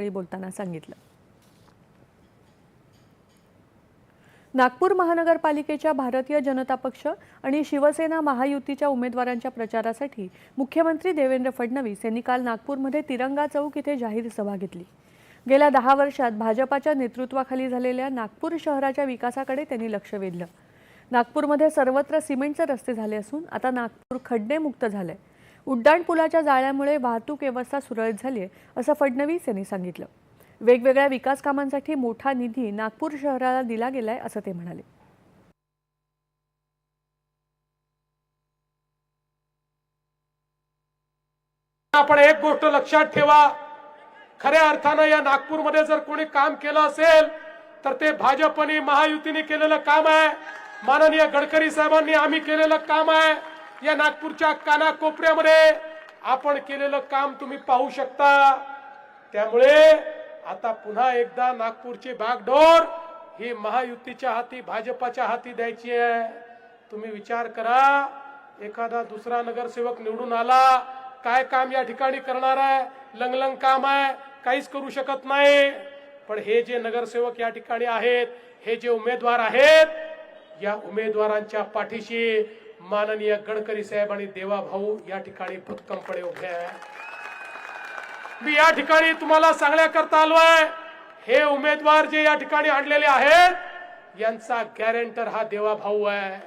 यावेळी बोलताना सांगितलं. नागपूर महानगरपालिकेच्या भारतीय जनता पक्ष आणि शिवसेना महायुतीच्या उमेदवारांच्या प्रचारासाठी मुख्यमंत्री देवेंद्र फडणवीस यांनी काल नागपूरमध्ये तिरंगा चौक इथे जाहीर सभा घेतली. गेल्या दहा वर्षात भाजपाच्या नेतृत्वाखाली झालेल्या नागपूर शहराच्या विकासाकडे त्यांनी लक्ष वेधलं. नागपूरमध्ये सर्वत्र सिमेंटचे रस्ते झाले असून आता नागपूर खड्डेमुक्त झालंय. उड्डाणपुलाच्या जाळ्यामुळे वाहतूक व्यवस्था सुरळीत झाली आहे असं फडणवीस यांनी सांगितलं. वेगवेगळ्या विकास कामांसाठी मोठा निधी नागपूर शहराला दिला गेलाय असं ते म्हणाले. आपण एक गोष्ट लक्षात ठेवा खऱ्या अर्थानं या नागपूरमध्ये जर कोणी काम केलं असेल तर ते भाजपने महायुतीने केलेलं काम आहे. माननीय गडकरी साहेबांनी आम्ही केलेलं काम आहे. या नागपूरच्या कानाकोपऱ्यामध्ये आपण केलेलं काम तुम्ही पाहू शकता. त्यामुळे आता पुन्हा एकदा नागपूरची बागडोर ही महायुतीच्या हाती भाजपाच्या हाती द्यायची आहे. तुम्ही विचार करा एखादा दुसरा नगरसेवक निवडून आला काय काम या ठिकाणी करणार आहे? लंगलंग काम आहे काहीच करू शकत नाही. पण हे जे नगरसेवक या ठिकाणी आहेत हे जे उमेदवार आहेत या उमेदवारांच्या पाठीशी माननीय गडकरी साहेब आणि देवा भाऊ या ठिकाणी भक्कमपणे उभे आहे. मी या ठिकाणी तुम्हाला सांगण्याकरता आलोय हे उमेदवार जे या ठिकाणी आणलेले आहेत यांचा गॅरेंटर हा देवा भाऊ आहे.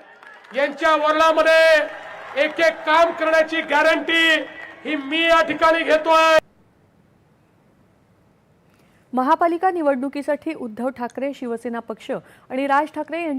यांच्या वर्णामध्ये एक एक काम करण्याची गॅरंटी ही मी या ठिकाणी घेतोय. महापालिका निवडणुकीसाठी उद्धव ठाकरे शिवसेना पक्ष आणि राज ठाकरे यांची